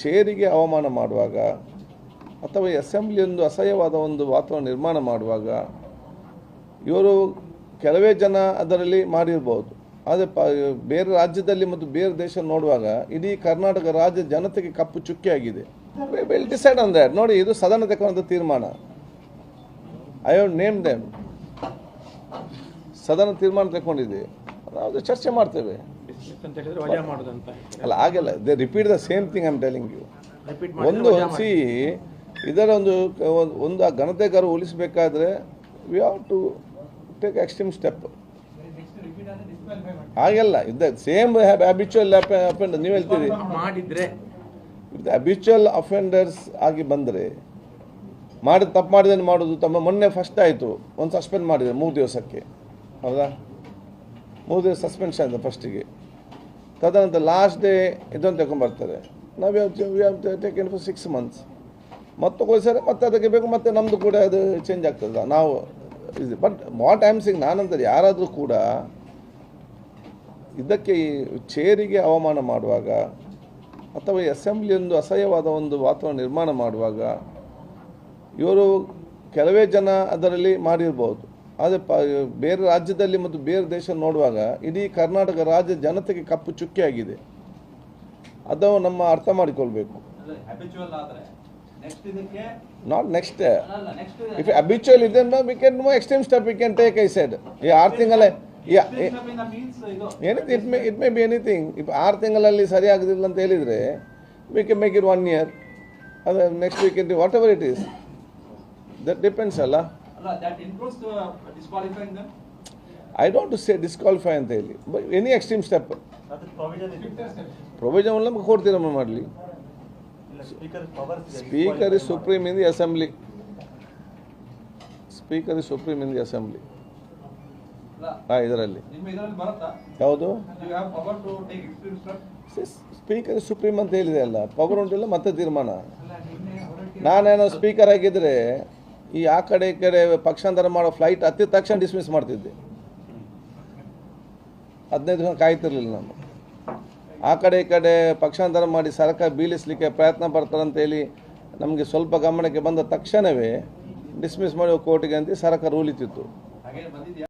ಚೇರಿಗೆ ಅವಮಾನ ಮಾಡುವಾಗ ಅಥವಾ ಅಸೆಂಬ್ಲಿ ಒಂದು ಅಸಹ್ಯವಾದ ಒಂದು ವಾತಾವರಣ ನಿರ್ಮಾಣ ಮಾಡುವಾಗ ಇವರು ಕೆಲವೇ ಜನ ಅದರಲ್ಲಿ ಮಾಡಿರ್ಬೋದು. ಆದರೆ ಪ, ಬೇರೆ ರಾಜ್ಯದಲ್ಲಿ ಮತ್ತು ಬೇರೆ ದೇಶ ನೋಡುವಾಗ ಇಡೀ ಕರ್ನಾಟಕ ರಾಜ್ಯ ಜನತೆಗೆ ಕಪ್ಪು ಚುಕ್ಕಿಯಾಗಿದೆ ವಿಲ್ ಡಿಸೈಡ್ ಆನ್ ದ್ಯಾಟ್ ನೋಡಿ, ಇದು ಸದನ ತಕ್ಕಂಥ ತೀರ್ಮಾನ. ಐ ಹ್ಯಾವ್ ನೇಮ್ ದೆಮ್ ಸದನ ತೀರ್ಮಾನ ತಗೊಂಡಿದೆ ನಾವು ಚರ್ಚೆ ಮಾಡ್ತೇವೆ. ಡಿಸ್ಮಿಸ್ ಅಂತ ಹೇಳಿದ್ರೆ ವಜಾ ಮಾಡೋದಂತ. ಅಲ್ಲ ಹಾಗೆಲ್ಲ they repeat the same thing I'm telling you repeat ಒಂದು ಸಿ ಇದರ ಒಂದು ಒಂದು- ಆ ಘನತೆ ಗೌರವ ಉಳಿಸಬೇಕಾದ್ರೆ we have to take extreme step ಹಾಗೆಲ್ಲ ಇದ್ದ ಸೇಮ್ ಹ್ಯಾಬಿಚುವಲ್ ಅಫೆಂಡರ್ ನೀವು ಹೇಳ್ತೀರಿ. ಮಾಡಿದ್ರೆ. ಹ್ಯಾಬಿಚುವಲ್ ಅಫೆಂಡರ್ಸ್ ಆಗಿ ಬಂದರೆ ಮಾಡಿದ ತಪ್ಪು ಮಾಡಿದ್ರೆ ಮಾಡೋದು? ತಮ್ಮ ಮೊನ್ನೆ ಫಸ್ಟ್ ಆಯಿತು ಒಂದು ಸಸ್ಪೆಂಡ್ ಮಾಡಿದೆ ಮೂರು ದಿವಸಕ್ಕೆ. ಹೌದಾ? ಮೂರು ದಿವಸ ಸಸ್ಪೆನ್ಷನ್ ಆಯಿತು ಫಸ್ಟಿಗೆ ತದನಂತರ ಲಾಸ್ಟ್ ಡೇ ಇದನ್ನು ತಗೊಂಡ್ಬರ್ತಾರೆ ನಾವು we have taken for six months ಮತ್ತೆ ತಗೊಳ್ತಾರೆ ಮತ್ತೆ ಅದಕ್ಕೆ ಬೇಕು, ಮತ್ತೆ ನಮ್ಮದು ಕೂಡ ಅದು ಚೇಂಜ್ ಆಗ್ತದ ನಾವು ಇದು ಬಟ್ ವಾಟ್ ಸಿಗ್ ಸಿಂಗ್ ನಾನಂತಾರೆ ಯಾರಾದರೂ ಕೂಡ ಇದಕ್ಕೆ ಈ ಚೇರಿಗೆ ಅವಮಾನ ಮಾಡುವಾಗ ಅಥವಾ ಈ ಅಸೆಂಬ್ಲಿ ಒಂದು ಅಸಹ್ಯವಾದ ಒಂದು ವಾತಾವರಣ ನಿರ್ಮಾಣ ಮಾಡುವಾಗ ಇವರು ಕೆಲವೇ ಜನ ಅದರಲ್ಲಿ ಮಾಡಿರ್ಬೋದು. ಆದರೆ ಪ ಬೇರೆ ರಾಜ್ಯದಲ್ಲಿ ಮತ್ತು ಬೇರೆ ದೇಶ ನೋಡುವಾಗ ಇಡೀ ಕರ್ನಾಟಕ ರಾಜ್ಯ ಜನತೆಗೆ ಕಪ್ಪು ಚುಕ್ಕೆ ಆಗಿದೆ. ಅದು ನಮ್ಮ ಅರ್ಥ ಮಾಡಿಕೊಳ್ಬೇಕು. ನಾಟ್ ನೆಕ್ಸ್ಟ್ ಇಫ್ ಅಬಿಚುವಲ್ ಇದೆ we can no extreme step we can take I side ಈ ಆರು ತಿಂಗಳೇ anything it may it may be anything if ಆರು ತಿಂಗಳಲ್ಲಿ ಸರಿ ಆಗೋದಿಲ್ಲ ಅಂತ ಹೇಳಿದರೆ we can make it one year ಅದು next weekend whatever it is that depends ಅಲ್ಲ. That includes disqualifying them I don't say disqualify ಅಂತ ಹೇಳಿ. But any extreme step provision ನಮ್ಗೆ ಕೊಡ್ತೀರಮ್ಮ ಮಾಡಲಿ. Speaker is supreme in the assembly speaker is supreme in the assembly ಹಾಂ ಇದರಲ್ಲಿ. ಯಾವುದು? Speaker supreme ಅಂತ ಹೇಳಿದೆ ಅಲ್ಲ. ಪವರ್ ಉಂಟಿಲ್ಲ ಮತ್ತೆ ತೀರ್ಮಾನ? ನಾನೇನೋ ಸ್ಪೀಕರ್ ಆಗಿದ್ರೆ ಈ ಆ ಕಡೆ ಈ ಕಡೆ ಪಕ್ಷಾಂತರ ಮಾಡೋ ಫ್ಲೈಟ್ ಹತ್ತಿದ ತಕ್ಷಣ ಡಿಸ್ಮಿಸ್ ಮಾಡ್ತಿದ್ದೆ. ಹದಿನೈದು ದಿನ ಕಾಯ್ತಿರ್ಲಿಲ್ಲ ನಾನು. ಆ ಕಡೆ ಈ ಕಡೆ ಪಕ್ಷಾಂತರ ಮಾಡಿ ಸರ್ಕಾರ ಬೀಳಿಸ್ಲಿಕ್ಕೆ ಪ್ರಯತ್ನ ಪಡ್ತಾರಂತೇಳಿ ನಮಗೆ ಸ್ವಲ್ಪ ಗಮನಕ್ಕೆ ಬಂದ ತಕ್ಷಣವೇ ಡಿಸ್ಮಿಸ್ ಮಾಡಿ ಕೋರ್ಟಿಗೆ ಅಂತ ಸರ್ಕಾರ ರೂಲಿತಿತ್ತು